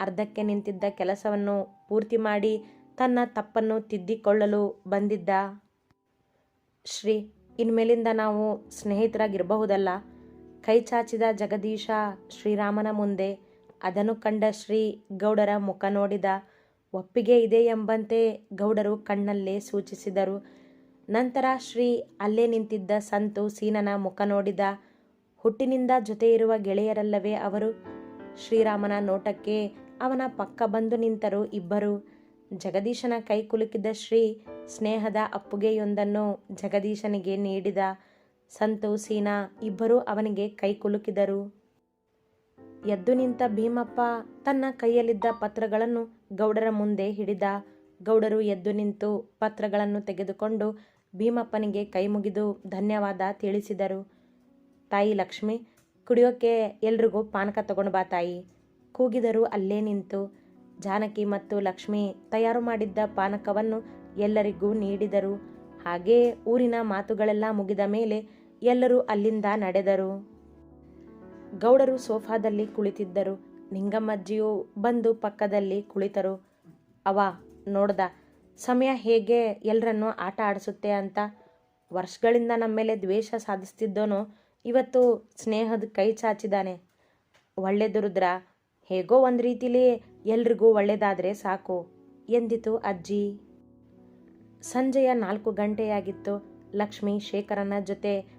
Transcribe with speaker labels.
Speaker 1: ಅರ್ಧಕ್ಕೆ ನಿಂತಿದ್ದ ಕೆಲಸವನ್ನು ಪೂರ್ತಿ ಮಾಡಿ ತನ್ನ ತಪ್ಪನ್ನು ತಿದ್ದಿಕೊಳ್ಳಲು ಬಂದಿದ್ದ ಶ್ರೀ. ಇನ್ಮೇಲಿಂದ ನಾವು ಸ್ನೇಹಿತರಾಗಿರಬಹುದಲ್ಲ? ಕೈ ಚಾಚಿದ ಜಗದೀಶ ಶ್ರೀರಾಮನ ಮುಂದೆ ಅದನ್ನು ಕಂಡ ಶ್ರೀ. ಗೌಡರ ಮುಖ ನೋಡಿದ ಒಪ್ಪಿಗೆ ಇದೆ ಎಂಬಂತೆ ಗೌಡರು ಕಣ್ಣಲ್ಲೇ ಸೂಚಿಸಿದರು. ನಂತರ ಶ್ರೀ ಅಲ್ಲೇ ನಿಂತಿದ್ದ ಸಂತು ಸೀನನ ಮುಖ ನೋಡಿದ ಹುಟ್ಟಿನಿಂದ ಜೊತೆ ಇರುವ ಗೆಳೆಯರಲ್ಲವೇ ಅವರು? ಶ್ರೀರಾಮನ ನೋಟಕ್ಕೆ ಅವನ ಪಕ್ಕ ಬಂದು ನಿಂತರು ಇಬ್ಬರು. ಜಗದೀಶನ ಕೈ ಕುಲುಕಿದ ಶ್ರೀ ಸ್ನೇಹದ ಅಪ್ಪುಗೆಯೊಂದನ್ನು ಜಗದೀಶನಿಗೆ ನೀಡಿದ ಸಂತು ಸೀನಾ ಇಬ್ಬರೂ ಅವನಿಗೆ ಕೈ ಕುಲುಕಿದರು. ಎದ್ದು ನಿಂತ ಭೀಮಪ್ಪ ತನ್ನ ಕೈಯಲ್ಲಿದ್ದ ಪತ್ರಗಳನ್ನು ಗೌಡರ ಮುಂದೆ ಹಿಡಿದ. ಗೌಡರು ಎದ್ದು ನಿಂತು ಪತ್ರಗಳನ್ನು ತೆಗೆದುಕೊಂಡು ಭೀಮಪ್ಪನಿಗೆ ಕೈ ಮುಗಿದು ಧನ್ಯವಾದ ತಿಳಿಸಿದರು. ತಾಯಿ ಲಕ್ಷ್ಮಿ, ಕುಡಿಯೋಕೆ ಎಲ್ರಿಗೂ ಪಾನಕ ತಗೊಂಡು ಬಾ ತಾಯಿ. ಕೂಗಿದರು ಅಲ್ಲೇ ನಿಂತು ಜಾನಕಿ ಮತ್ತು ಲಕ್ಷ್ಮಿ ತಯಾರು ಮಾಡಿದ್ದ ಪಾನಕವನ್ನು ಎಲ್ಲರಿಗೂ ನೀಡಿದರು. ಹಾಗೇ ಊರಿನ ಮಾತುಗಳೆಲ್ಲ ಮುಗಿದ ಮೇಲೆ ಎಲ್ಲರೂ ಅಲ್ಲಿಂದ ನಡೆದರು. ಗೌಡರು ಸೋಫಾದಲ್ಲಿ ಕುಳಿತಿದ್ದರು. ನಿಂಗಮ್ಮಜ್ಜಿಯು ಬಂದು ಪಕ್ಕದಲ್ಲಿ ಕುಳಿತರು. ಅವ ನೋಡ್ದ, ಸಮಯ ಹೇಗೆ ಎಲ್ಲರನ್ನೂ ಆಟ ಆಡಿಸುತ್ತೆ ಅಂತ? ವರ್ಷಗಳಿಂದ ನಮ್ಮ ಮೇಲೆ ದ್ವೇಷ ಸಾಧಿಸ್ತಿದ್ದೋನು, ಇವತ್ತು ಸ್ನೇಹದ ಕೈ ಚಾಚಿದಾನೆ. ಒಳ್ಳೆದು ರುದ್ರ ಹೇಗೋ ಒಂದು ರೀತಿಲಿ ಎಲ್ರಿಗೂ ಒಳ್ಳೆಯದಾದರೆ ಸಾಕು ಎಂದಿತು ಅಜ್ಜಿ? ಸಂಜೆಯ ನಾಲ್ಕು ಗಂಟೆಯಾಗಿತ್ತು ಲಕ್ಷ್ಮಿ ಶೇಖರನ ಜೊತೆ